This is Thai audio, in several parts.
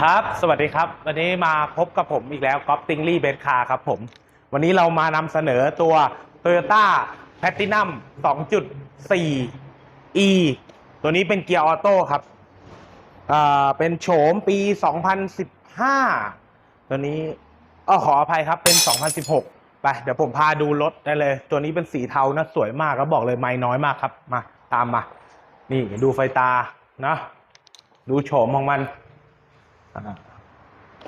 ครับ สวัสดีครับ วันนี้มาพบกับผมอีกแล้วก๊อฟติงลี่เบสคาครับผม วันนี้เรามานำเสนอตัว Toyota Platinum 2.4 E ตัวนี้เป็นเกียร์ออโต้ครับอ่าเป็นโฉมปี 2015 ตัวนี้อ้อขออภัยครับเป็น 2016 ไป เดี๋ยวผมพาดูรถได้เลย ตัวนี้เป็นสีเทานะ สวยมากแล้วบอกเลยไม่น้อยมากครับ มา ตามมา นี่ดูไฟตานะ ดูโฉมของมัน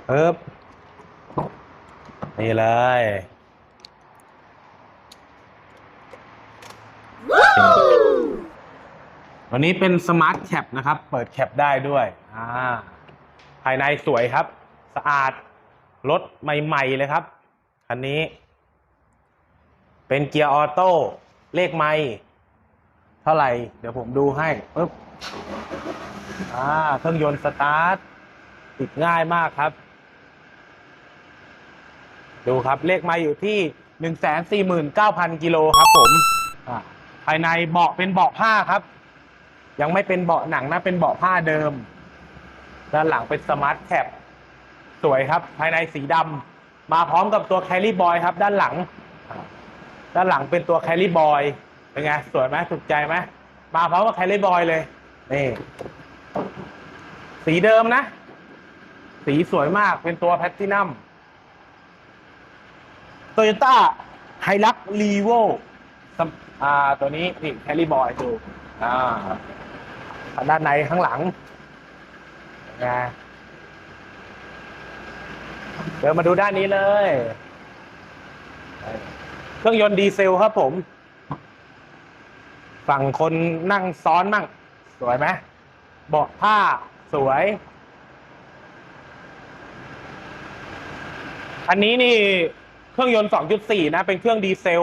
เอิบนี่เลยวันนี้เป็นสมาร์ทแคปนะครับ เปิดแคปได้ด้วย อ่า ภายในสวยครับ สะอาด รถใหม่ ๆ เลยครับ คันนี้ เป็นเกียร์ออโต้ เลขไม่เท่าไหร่ เดี๋ยวผมดูให้ปึ๊บ อ่า เครื่องยนต์สตาร์ท ติดง่ายมากครับ ดูครับเลขไมาอยู่ที่หนึ่งแสนสี่หมื่นเก้าพันกิโลครับผมภายในเบาะเป็นเบาะผ้าครับ ยังไม่เป็นเบาะหนังนะเป็นเบาะผ้าเดิม ด้านหลังเป็นสมาร์ทแคปสวยครับ ภายในสีดำมาพร้อมกับตัวแคลรี่บอยครับ ด้านหลัง ด้านหลังเป็นตัวแคลรี่บอยเป็นไงสวยไหมถูกใจไหมมาพร้อมกับแคลรี่บอยเลยนี่สีเดิมนะ สีสวยมากเป็นตัวแพลตตินัมโตโยต้าไฮลักรีโวอ่าตัวนี้นี่แคลรี่บอยดูอ่าด้านในข้างหลังไงเดี๋ยวมาดูด้านนี้เลย เครื่องยนต์ดีเซลครับผม ฝั่งคนนั่งซ้อนมั่ง สวยไหมเบาะผ้าสวย อันนี้นี่เครื่องยนต์ 2.4 นะ เป็นเครื่องดีเซล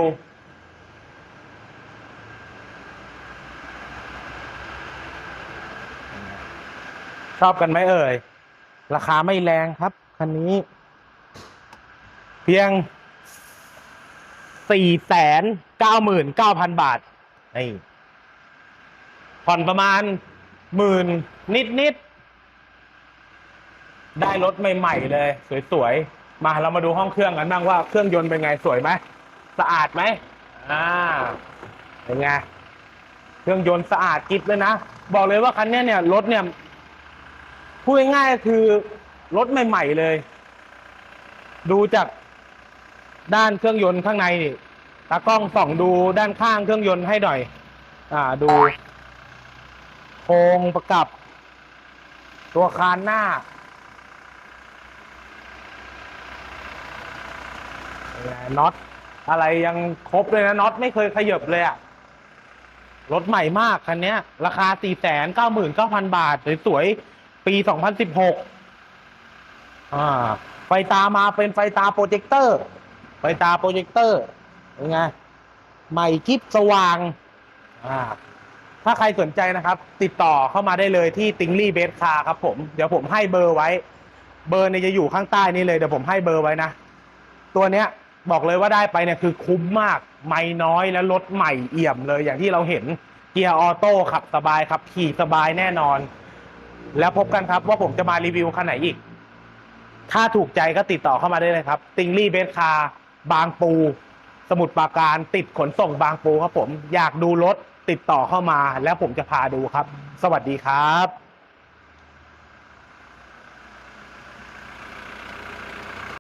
ชอบกันไหมเอ่ย ราคาไม่แรงครับ คันนี้ เพียง 499,000 บาทนี่ผ่อนประมาณหมื่นนิดนิดๆได้รถใหม่ ๆ เลย สวย ๆ มาเรามาดูห้องเครื่องกันบ้างว่าเครื่องยนต์เป็นไงสวยไหมสะอาดไหมอ่าเป็นไงเครื่องยนต์สะอาดกิ๊บเลยนะบอกเลยว่าคันนี้เนี่ยรถเนี่ยพูดง่ายๆคือรถใหม่ๆเลย ดูจากด้านเครื่องยนต์ข้างในนี่ตากล้องส่องดูด้านข้างเครื่องยนต์ให้หน่อย อ่าดูโครงประกับ ตัวคานหน้า น็อตอะไรยังครบเลยนะน็อตไม่เคยขยับเลยอะรถใหม่มากคันนี้ราคา 4 9 9 0 0 0 บาท สวยๆ ปี 2016 อ่า ไฟตามาเป็นไฟตาโปรเจคเตอร์ ไฟตาโปรเจคเตอร์เป็นไง ใหม่คลิปสว่าง อ่า ถ้าใครสนใจนะครับ ติดต่อเข้ามาได้เลยที่ติงลี่เบสคาครับผม เดี๋ยวผมให้เบอร์ไว้ เบอร์เนี่ยจะอยู่ข้างใต้นี้เลย เดี๋ยวผมให้เบอร์ไว้นะ ตัวเนี้ย บอกเลยว่าได้ไปเนี่ยคือคุ้มมาก ไม่น้อยและรถใหม่เอี่ยมเลยอย่างที่เราเห็นเกียร์ออโต้ขับสบายครับขี่สบายแน่นอน แล้วพบกันครับว่าผมจะมารีวิวคันไหนอีก ถ้าถูกใจก็ติดต่อเข้ามาได้เลยครับ ติงลี่เบสคาบางปู สมุดปราการติดขนส่งบางปูครับผมอยากดูรถติดต่อเข้ามา แล้วผมจะพาดูครับ สวัสดีครับ